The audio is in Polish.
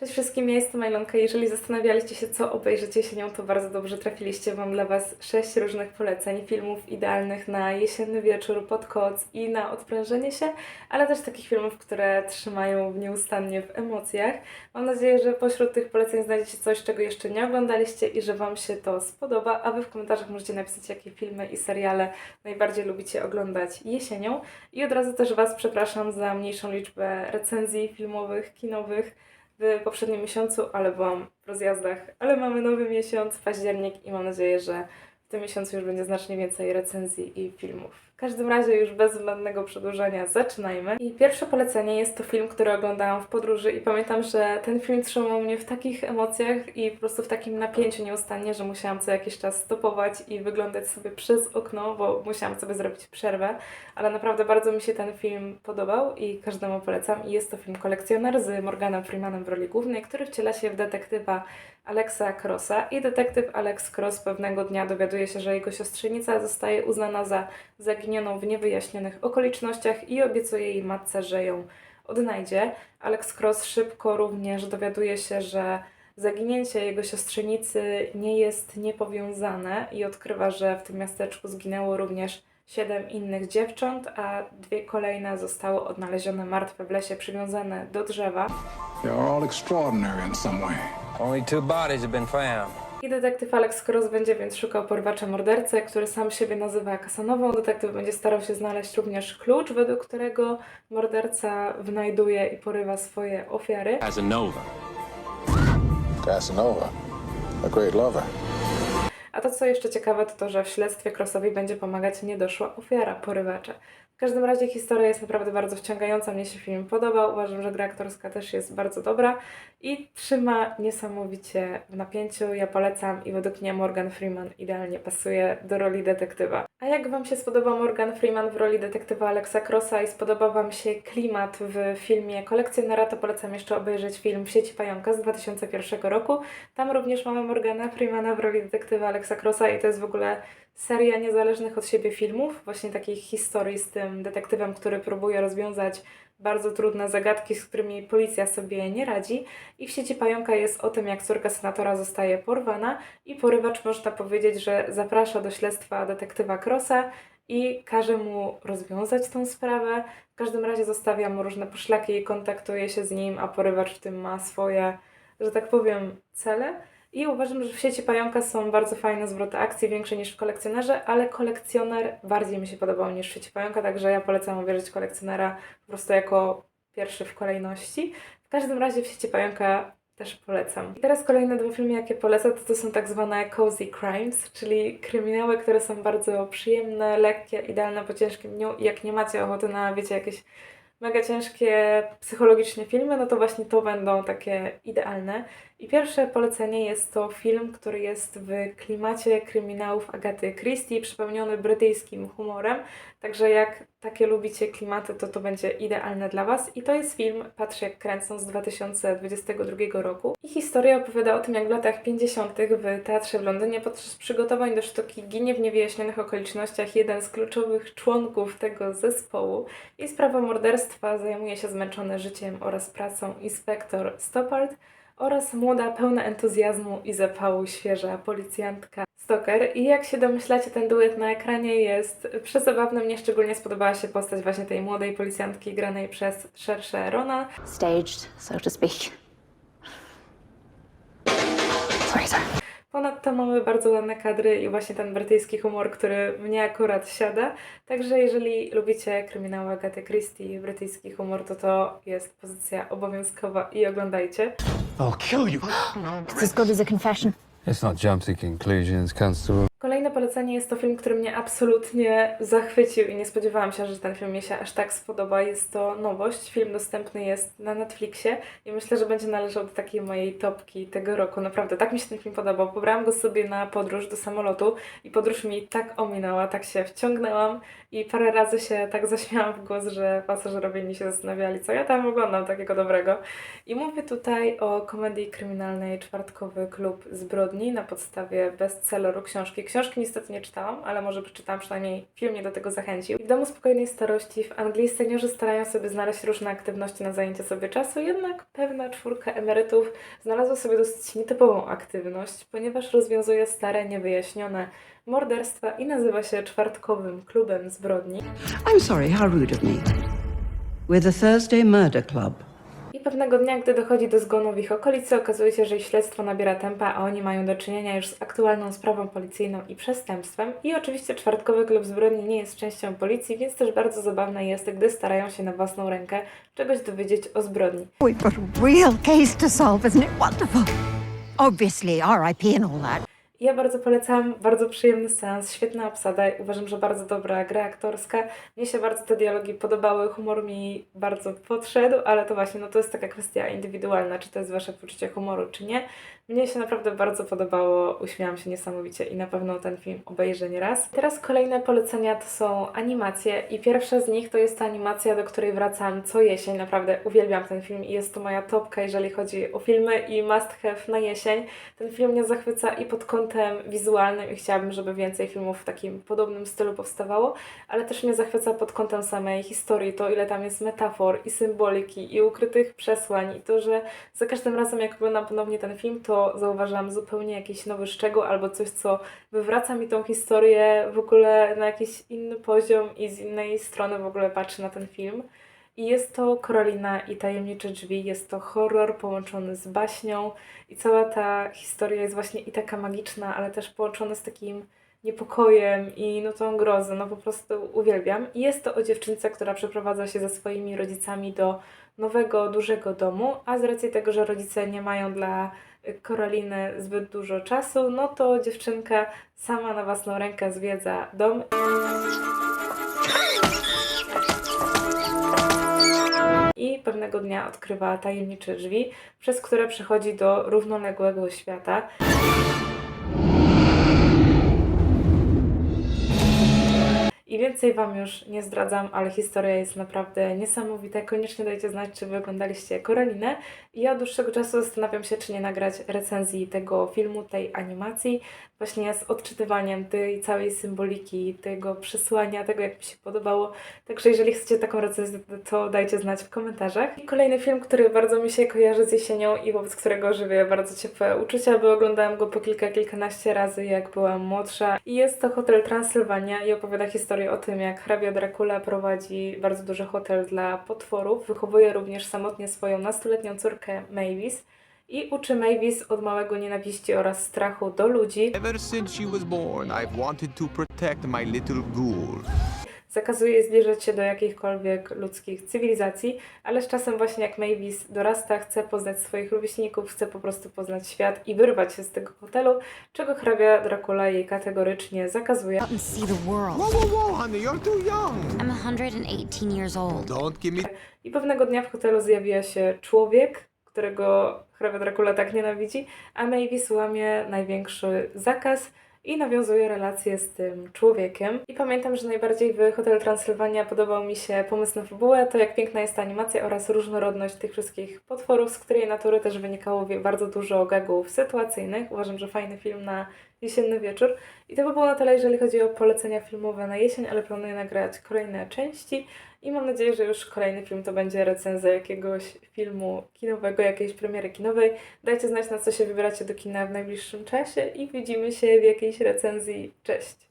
Cześć wszystkim, ja jestem Majlonka. Jeżeli zastanawialiście się, co obejrzeć jesienią, to bardzo dobrze trafiliście. Mam dla Was sześć różnych poleceń, filmów idealnych na jesienny wieczór, pod koc i na odprężenie się, ale też takich filmów, które trzymają nieustannie w emocjach. Mam nadzieję, że pośród tych poleceń znajdziecie coś, czego jeszcze nie oglądaliście i że Wam się to spodoba, a Wy w komentarzach możecie napisać, jakie filmy i seriale najbardziej lubicie oglądać jesienią. I od razu też Was przepraszam za mniejszą liczbę recenzji filmowych, kinowych, w poprzednim miesiącu, ale byłam w rozjazdach. Ale mamy nowy miesiąc, październik i mam nadzieję, że w tym miesiącu już będzie znacznie więcej recenzji i filmów. W każdym razie już bez zbędnego przedłużania zaczynajmy. I pierwsze polecenie jest to film, który oglądałam w podróży i pamiętam, że ten film trzymał mnie w takich emocjach i po prostu w takim napięciu nieustannie, że musiałam co jakiś czas stopować i wyglądać sobie przez okno, bo musiałam sobie zrobić przerwę. Ale naprawdę bardzo mi się ten film podobał i każdemu polecam. I jest to film Kolekcjoner z Morganem Freemanem w roli głównej, który wciela się w detektywa Alexa Crossa i detektyw Alex Cross pewnego dnia dowiaduje się, że jego siostrzenica zostaje uznana za zaginioną w niewyjaśnionych okolicznościach i obiecuje jej matce, że ją odnajdzie. Alex Cross szybko również dowiaduje się, że zaginięcie jego siostrzenicy nie jest niepowiązane i odkrywa, że w tym miasteczku zginęło również siedem innych dziewcząt, a dwie kolejne zostały odnalezione martwe w lesie, przywiązane do drzewa. They're all extraordinary in some way. Only two bodies have been found. I detektyw Alex Cross będzie więc szukał porwacza mordercę, który sam siebie nazywa Kasanową. Detektyw będzie starał się znaleźć również klucz, według którego morderca wynajduje i porywa swoje ofiary. Casanova. Casanova, a great lover. A to, co jeszcze ciekawe, to to, że w śledztwie Crossowi będzie pomagać niedoszła ofiara porywacza. W każdym razie historia jest naprawdę bardzo wciągająca, mnie się film podobał, uważam, że gra aktorska też jest bardzo dobra i trzyma niesamowicie w napięciu. Ja polecam i według mnie Morgan Freeman idealnie pasuje do roli detektywa. A jak Wam się spodobał Morgan Freeman w roli detektywa Alexa Crossa i spodobał Wam się klimat w filmie Kolekcjonera, to polecam jeszcze obejrzeć film W sieci pająka z 2001 roku. Tam również mamy Morgana Freemana w roli detektywa Alexa Crossa i to jest w ogóle seria niezależnych od siebie filmów, właśnie takich historii z tym detektywem, który próbuje rozwiązać bardzo trudne zagadki, z którymi policja sobie nie radzi. I w sieci pająka jest o tym, jak córka senatora zostaje porwana i porywacz można powiedzieć, że zaprasza do śledztwa detektywa Crossa i każe mu rozwiązać tą sprawę. W każdym razie zostawia mu różne poszlaki i kontaktuje się z nim, a porywacz w tym ma swoje, że tak powiem, cele. I uważam, że w sieci pająka są bardzo fajne zwroty akcji, większe niż w kolekcjonerze, ale kolekcjoner bardziej mi się podobał niż w sieci pająka, także ja polecam obejrzeć kolekcjonera po prostu jako pierwszy w kolejności. W każdym razie w sieci pająka też polecam. I teraz kolejne dwa filmy, jakie polecam, to, to są tak zwane cozy crimes, czyli kryminały, które są bardzo przyjemne, lekkie, idealne po ciężkim dniu i jak nie macie ochoty na, wiecie, jakieś mega ciężkie psychologicznie filmy, no to właśnie to będą takie idealne. I pierwsze polecenie jest to film, który jest w klimacie kryminałów Agaty Christie, przypełniony brytyjskim humorem. Także jak takie lubicie klimaty, to to będzie idealne dla Was. I to jest film Patrz jak kręcą z 2022 roku. I historia opowiada o tym, jak w latach 50. w teatrze w Londynie podczas przygotowań do sztuki ginie w niewyjaśnionych okolicznościach jeden z kluczowych członków tego zespołu. I sprawą morderstwa zajmuje się zmęczony życiem oraz pracą inspektor Stoppard oraz młoda, pełna entuzjazmu i zapału świeża policjantka Stoker. I jak się domyślacie, ten duet na ekranie jest przezabawny. Mnie szczególnie spodobała się postać właśnie tej młodej policjantki granej przez Saoirse Ronan. staged, so to speak. Sorry, sorry. Ponadto mamy bardzo ładne kadry i właśnie ten brytyjski humor, który mnie akurat siada. Także jeżeli lubicie kryminały Agaty Christie i brytyjski humor, to to jest pozycja obowiązkowa i oglądajcie. I'll kill you. It's as good as a confession. It's not jump to conclusions, Constable. Kolejne polecenie jest to film, który mnie absolutnie zachwycił i nie spodziewałam się, że ten film mi się aż tak spodoba. Jest to nowość. Film dostępny jest na Netflixie i myślę, że będzie należał do takiej mojej topki tego roku. Naprawdę, tak mi się ten film podobał. Pobrałam go sobie na podróż do samolotu i podróż mi tak ominęła, tak się wciągnęłam i parę razy się tak zaśmiałam w głos, że pasażerowie mi się zastanawiali, co ja tam oglądam takiego dobrego. I mówię tutaj o komedii kryminalnej Czwartkowy Klub Zbrodni na podstawie bestselleru książki. Książki niestety nie czytałam, ale może przeczytałam przynajmniej film mnie do tego zachęcił. W domu spokojnej starości w Anglii seniorzy starają sobie znaleźć różne aktywności na zajęcie sobie czasu, jednak pewna czwórka emerytów znalazła sobie dosyć nietypową aktywność, ponieważ rozwiązuje stare, niewyjaśnione morderstwa i nazywa się czwartkowym klubem zbrodni. I'm sorry, how rude of me. We're the Thursday Murder Club. I pewnego dnia, gdy dochodzi do zgonu w ich okolicy, okazuje się, że ich śledztwo nabiera tempa, a oni mają do czynienia już z aktualną sprawą policyjną i przestępstwem. I oczywiście czwartkowy klub zbrodni nie jest częścią policji, więc też bardzo zabawne jest, gdy starają się na własną rękę czegoś dowiedzieć o zbrodni. We've got a real case to solve, isn't it wonderful? Obviously, RIP and all that. Ja bardzo polecam, bardzo przyjemny seans, świetna obsada, uważam, że bardzo dobra gra aktorska. Mnie się bardzo te dialogi podobały, humor mi bardzo podszedł, ale to właśnie, no to jest taka kwestia indywidualna, czy to jest wasze poczucie humoru, czy nie. Mnie się naprawdę bardzo podobało, uśmiałam się niesamowicie i na pewno ten film obejrzę nie raz. Teraz kolejne polecenia to są animacje i pierwsza z nich to jest ta animacja, do której wracam co jesień. Naprawdę uwielbiam ten film i jest to moja topka, jeżeli chodzi o filmy i must have na jesień. Ten film mnie zachwyca i pod kątem wizualnym i chciałabym, żeby więcej filmów w takim podobnym stylu powstawało, ale też mnie zachwyca pod kątem samej historii, to ile tam jest metafor i symboliki i ukrytych przesłań i to, że za każdym razem jak oglądam ponownie ten film, to zauważam zupełnie jakiś nowy szczegół albo coś, co wywraca mi tą historię w ogóle na jakiś inny poziom i z innej strony w ogóle patrzę na ten film. I jest to Karolina i tajemnicze drzwi. Jest to horror połączony z baśnią i cała ta historia jest właśnie i taka magiczna, ale też połączona z takim niepokojem i no tą grozę, no po prostu uwielbiam. I jest to o dziewczynce, która przeprowadza się ze swoimi rodzicami do nowego, dużego domu, a z racji tego, że rodzice nie mają dla Karoliny zbyt dużo czasu, no to dziewczynka sama na własną rękę zwiedza dom. Pewnego dnia odkrywa tajemnicze drzwi, przez które przechodzi do równoległego świata. I więcej Wam już nie zdradzam, ale historia jest naprawdę niesamowita. Koniecznie dajcie znać, czy Wy oglądaliście Koralinę. I ja od dłuższego czasu zastanawiam się, czy nie nagrać recenzji tego filmu, tej animacji, właśnie z odczytywaniem tej całej symboliki, tego przesłania, tego jak mi się podobało. Także jeżeli chcecie taką recenzję, to dajcie znać w komentarzach. I kolejny film, który bardzo mi się kojarzy z jesienią i wobec którego żywię bardzo ciepłe uczucia, bo oglądałam go po kilka, kilkanaście razy, jak byłam młodsza. I jest to Hotel Transylwania i opowiada historię o tym, jak hrabia Dracula prowadzi bardzo duży hotel dla potworów. Wychowuje również samotnie swoją nastoletnią córkę Mavis i uczy Mavis od małego nienawiści oraz strachu do ludzi. Ever since she was born, I've wanted to protect my little ghoul. Zakazuje zbliżać się do jakichkolwiek ludzkich cywilizacji, ale z czasem właśnie jak Mavis dorasta, chce poznać swoich rówieśników, chce po prostu poznać świat i wyrwać się z tego hotelu, czego hrabia Dracula jej kategorycznie zakazuje. Out and see the world. Whoa, whoa, whoa, honey, you're too young. I'm 118 years old. Don't give me I pewnego dnia w hotelu zjawia się człowiek, którego hrabia Dracula tak nienawidzi, a Mavis łamie największy zakaz i nawiązuje relacje z tym człowiekiem. I pamiętam, że najbardziej w Hotel Transylwania podobał mi się pomysł na fabułę, to jak piękna jest ta animacja oraz różnorodność tych wszystkich potworów, z której natury też wynikało bardzo dużo gagów sytuacyjnych. Uważam, że fajny film na jesienny wieczór. I to by było na tyle, jeżeli chodzi o polecenia filmowe na jesień, ale planuję nagrać kolejne części i mam nadzieję, że już kolejny film to będzie recenzja jakiegoś filmu kinowego, jakiejś premiery kinowej. Dajcie znać, na co się wybieracie do kina w najbliższym czasie i widzimy się w jakiejś recenzji. Cześć!